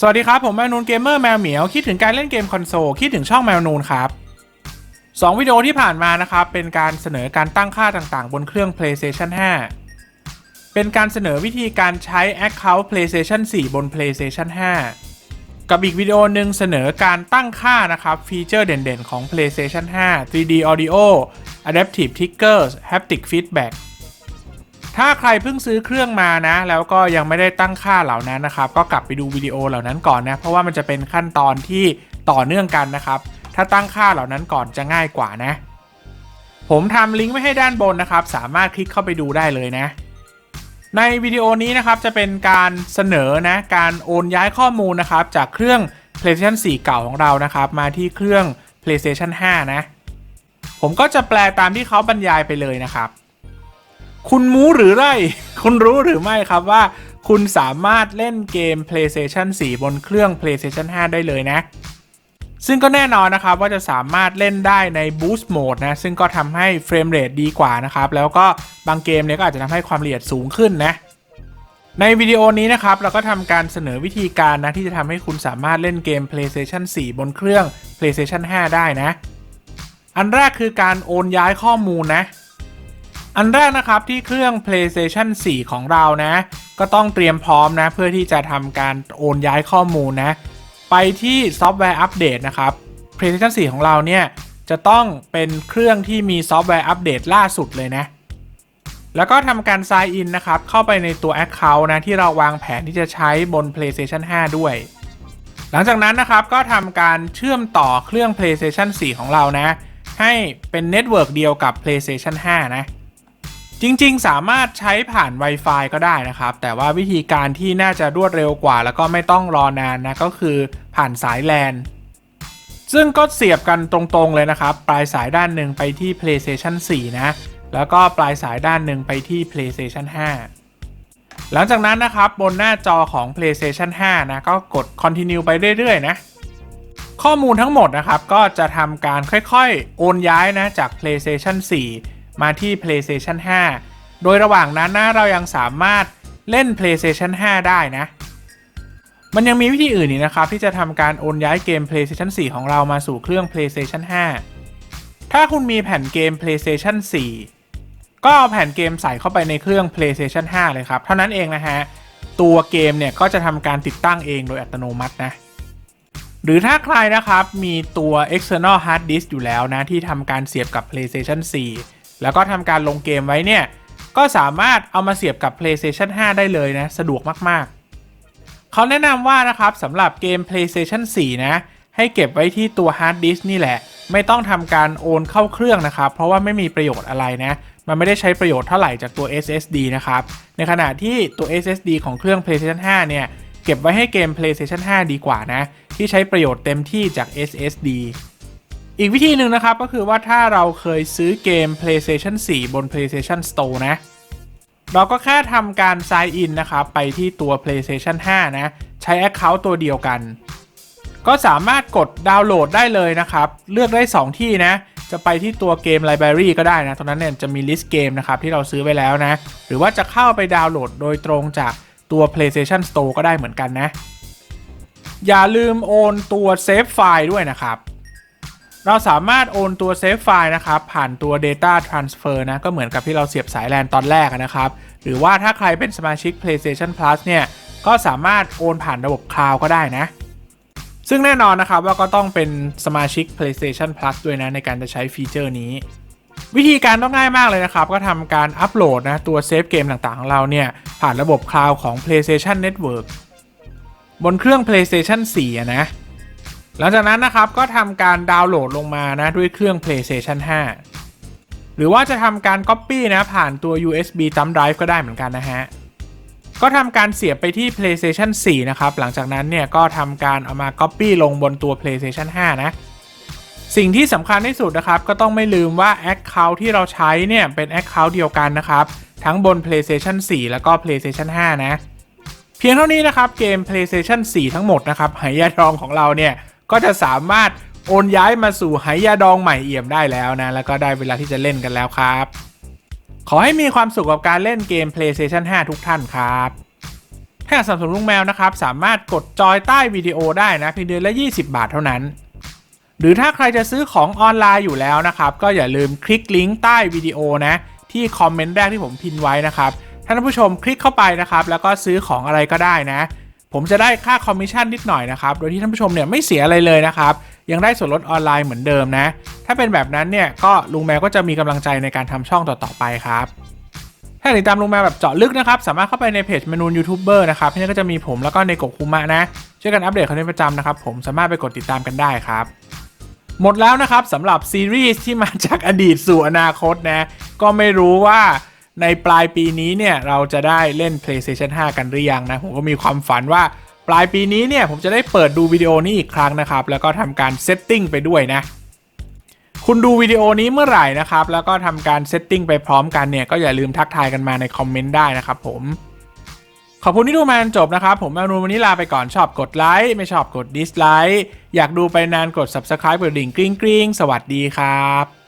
สวัสดีครับ ผมแมวนูนเกมเมอร์แมวเหมียว คิดถึงการเล่นเกมคอนโซล คิดถึงช่องแมวนูนครับสองวิดีโอที่ผ่านมานะครับ เป็นการเสนอการตั้งค่าต่างๆ บนเครื่อง PlayStation 5 เป็นการเสนอวิธีการใช้ Account PlayStation 4 บน PlayStation 5 กับอีกวิดีโอหนึ่งเสนอการตั้งค่านะครับฟีเจอร์เด่นๆ ของ PlayStation 5 3D Audio Adaptive Triggers Haptic Feedback ถ้าใครเพิ่งซื้อเครื่องมานะ แล้วก็ยังไม่ได้ตั้งค่าเหล่านั้นนะครับ ก็กลับไปดูวิดีโอเหล่านั้นก่อนนะ เพราะว่ามันจะเป็นขั้นตอนที่ต่อเนื่องกันนะครับ ถ้าตั้งค่าเหล่านั้นก่อนจะง่ายกว่านะ ผมทำลิงก์ไว้ให้ด้านบนนะครับ สามารถคลิกเข้าไปดูได้เลยนะ ในวิดีโอนี้นะครับจะเป็นการเสนอนะ การโอนย้ายข้อมูลนะครับ จากเครื่อง PlayStation 4 เก่าของเรานะครับ มาที่เครื่อง PlayStation 5 นะ ผมก็จะแปลตามที่เขาบรรยายไปเลยนะครับ คุณมูหรือไร คุณรู้หรือไม่ครับว่า คุณสามารถเล่นเกม PlayStation 4 บนเครื่อง PlayStation 5 ได้เลยนะ ซึ่งก็แน่นอนนะครับว่าจะสามารถเล่นได้ใน Boost Mode นะ ซึ่งก็ทำให้เฟรมเรทดีกว่านะครับ แล้วก็บางเกมเนี่ยก็อาจจะทำให้ความละเอียดสูงขึ้นนะในวิดีโอนี้นะครับเราก็ทำการเสนอวิธีการนะที่จะทำให้คุณสามารถเล่นเกม PlayStation 4 บนเครื่อง PlayStation 5 ได้นะ อันแรกคือการโอนย้ายข้อมูลนะ อันแรกนะครับที่เครื่อง PlayStation 4 ของเรานะ ก็ต้องเตรียมพร้อมนะ เพื่อที่จะทำการโอนย้ายข้อมูลนะ ไปที่ซอฟต์แวร์อัปเดตนะครับ PlayStation 4 ของเราเนี่ย จะต้องเป็นเครื่องที่มีซอฟต์แวร์อัปเดตล่าสุดเลยนะ แล้วก็ทำการ sign in นะครับ เข้าไปในตัว Account นะ ที่เราวางแผนที่จะใช้บน PlayStation 5 ด้วย หลังจากนั้นนะครับก็ทำการเชื่อมต่อเครื่อง PlayStation 4 ของเรานะ ให้เป็นเน็ตเวิร์กเดียวกับ PlayStation 5 นะ จริงๆ สามารถใช้ผ่าน Wi-Fi ก็ได้นะครับ แต่ว่าวิธีการที่น่าจะรวดเร็วกว่า แล้วก็ไม่ต้องรอนานนะ ก็คือผ่านสายแลนซึ่งก็เสียบกันตรงๆเลยนะครับ ปลายสายด้านหนึ่งไปที่ PlayStation 4 นะ แล้วก็ปลายสายด้านหนึ่งไปที่ PlayStation 5 หลังจากนั้นนะครับบนหน้าจอของ PlayStation 5 นะ ก็กด Continue ไปเรื่อยๆ นะ ข้อมูลทั้งหมดนะครับ ก็จะทำการค่อยๆ โอนย้ายนะจาก PlayStation 4 มาที่ PlayStation 5 โดยระหว่างนั้นนะเรายังสามารถเล่น PlayStation 5 ได้นะ มันยังมีวิธีอื่นอีกนะครับ ที่จะทำการโอนย้ายเกม PlayStation 4 ของเรามาสู่เครื่อง PlayStation 5 ถ้าคุณมีแผ่นเกม PlayStation 4 ก็เอาแผ่นเกมใส่เข้าไปในเครื่อง PlayStation 5 เลยครับ เท่านั้นเองนะฮะ ตัวเกมเนี่ยก็จะทำการติดตั้งเองโดยอัตโนมัตินะหรือถ้าใครนะครับมีตัว external hard disk อยู่แล้วนะ ที่ทำการเสียบกับ PlayStation 4 แล้วก็ทำการลงเกมไว้เนี่ย ก็สามารถเอามาเสียบกับ PlayStation 5 ได้เลยนะ สะดวกมากๆ เขาแนะนำว่านะครับสำหรับเกม PlayStation 4 นะ ให้เก็บไว้ที่ตัว hard disk นี่แหละ ไม่ต้องทำการโอนเข้าเครื่องนะครับ เพราะว่าไม่มีประโยชน์อะไรนะ มันไม่ได้ใช้ประโยชน์เท่าไหร่จากตัว SSD นะครับ ในขณะที่ตัว SSD ของเครื่อง PlayStation 5 เนี่ย เก็บไว้ให้เกม PlayStation 5 ดีกว่านะ ที่ใช้ประโยชน์เต็มที่จาก SSD อีกวิธีหนึ่งนะครับ ก็คือว่าถ้าเราเคยซื้อเกม PlayStation 4 บน PlayStation Store นะ เราก็แค่ทำการ sign in นะครับ ไปที่ตัว PlayStation 5 นะ ใช้ Account ตัวเดียวกัน ก็สามารถกดดาวน์โหลดได้เลยนะครับ เลือกได้ 2 ที่นะ จะไปที่ตัวเกม Library ก็ได้นะ ตรงนั้นเนี่ยจะมี list เกมนะครับที่เราซื้อไว้แล้วนะ หรือว่าจะเข้าไปดาวน์โหลดโดยตรงจากตัว PlayStation Store ก็ได้เหมือนกันนะ อย่าลืมโอนตัวเซฟไฟล์ด้วยนะครับ เราสามารถโอนตัวเซฟไฟล์นะครับ ผ่านตัว Data Transfer นะ ก็เหมือนกับที่เราเสียบสายแลนตอนแรกนะครับ หรือว่าถ้าใครเป็นสมาชิก PlayStation Plus เนี่ย ก็สามารถโอนผ่านระบบคลาวก็ได้นะ ซึ่งแน่นอนนะครับว่าก็ต้องเป็นสมาชิก PlayStation Plus ด้วยนะในการจะใช้ฟีเจอร์นี้ วิธีการต้องง่ายมากเลยนะครับ ก็ทำการอัปโหลดนะตัวเซฟเกมต่างๆของเราเนี่ยผ่านระบบคลาวของ PlayStation Network บนเครื่อง PlayStation 4นะ หลังจากนั้นนะครับก็ทำการดาวน์โหลดลงมานะด้วยเครื่อง PlayStation 5 หรือว่าจะทำการ Copy นะผ่านตัว USB thumb drive ก็ได้เหมือนกันนะฮะก็ทำการเสียบไปที่ PlayStation 4 นะครับ หลังจากนั้นเนี่ยก็ทำการเอามา Copy ลงบนตัว PlayStation 5 นะ สิ่งที่สำคัญที่สุดนะครับ ก็ต้องไม่ลืมว่า Account ที่เราใช้เนี่ยเป็น Account เดียวกันนะครับ ทั้งบน PlayStation 4 แล้วก็ PlayStation 5 นะ เพียงเท่านี้นะครับ เกม PlayStation 4 ทั้งหมดนะครับไหยาดองของเราเนี่ย ก็จะสามารถโอนย้ายมาสู่ไหยาดองใหม่เอี่ยมได้แล้วนะ แล้วก็ได้เวลาที่จะเล่นกันแล้วครับ ขอให้มีความสุขกับการเล่นเกม PlayStation 5 ทุกท่านครับถ้าสนับสนุนลุงแมวนะครับ สามารถกดจอยใต้วิดีโอได้นะเพียงเดือนละ 20 บาทเท่านั้น หรือถ้าใครจะซื้อของออนไลน์อยู่แล้วนะครับ ก็อย่าลืมคลิกลิงก์ใต้วิดีโอนะ ที่คอมเมนต์แรกที่ผมพินไว้นะครับท่านผู้ชมคลิกเข้าไปนะครับ แล้วก็ซื้อของอะไรก็ได้นะ ผมจะได้ค่าคอมมิชชั่นนิดหน่อยนะครับ โดยที่ท่านผู้ชมเนี่ยไม่เสียอะไรเลยนะครับ ยังได้ส่วนลดออนไลน์เหมือนเดิมนะ ถ้าเป็นแบบนั้นเนี่ยก็ลุงแมวก็จะมีกำลังใจในการทำช่องต่อๆไปครับถ้าติดตามลุงแมวแบบเจาะลึกนะครับ สามารถเข้าไปในเพจเมนูยูทูบเบอร์นะครับที่นี่ก็จะมีผมแล้วก็ในกกคุมะนะ ช่วยกันอัปเดตคอนเทนต์ประจำนะครับ ผมสามารถไปกดติดตามกันได้ครับ หมดแล้วนะครับสำหรับซีรีส์ที่มาจากอดีตสู่อนาคตนะ ก็ไม่รู้ว่า ในปลายปีนี้เนี่ยเราจะได้เล่น PlayStation 5 กันหรือยังนะ ผมก็มีความฝันว่าปลายปีนี้เนี่ยผมจะได้เปิดดูวิดีโอนี้อีกครั้งนะครับ แล้วก็ทำการเซตติ้งไปด้วยนะ คุณดูวิดีโอนี้เมื่อไหร่นะครับ แล้วก็ทำการเซตติ้งไปพร้อมกันเนี่ย ก็อย่าลืมทักทายกันมาในคอมเมนต์ได้นะครับผม ขอบคุณที่ดูมาจนจบนะครับ ผมแมวนูวันนี้ลาไปก่อนชอบกดไลค์ไม่ชอบกดดิสไลค์อยากดูไปนานกด subscribe กดดิ่งกริ๊งกริ๊งสวัสดีครับ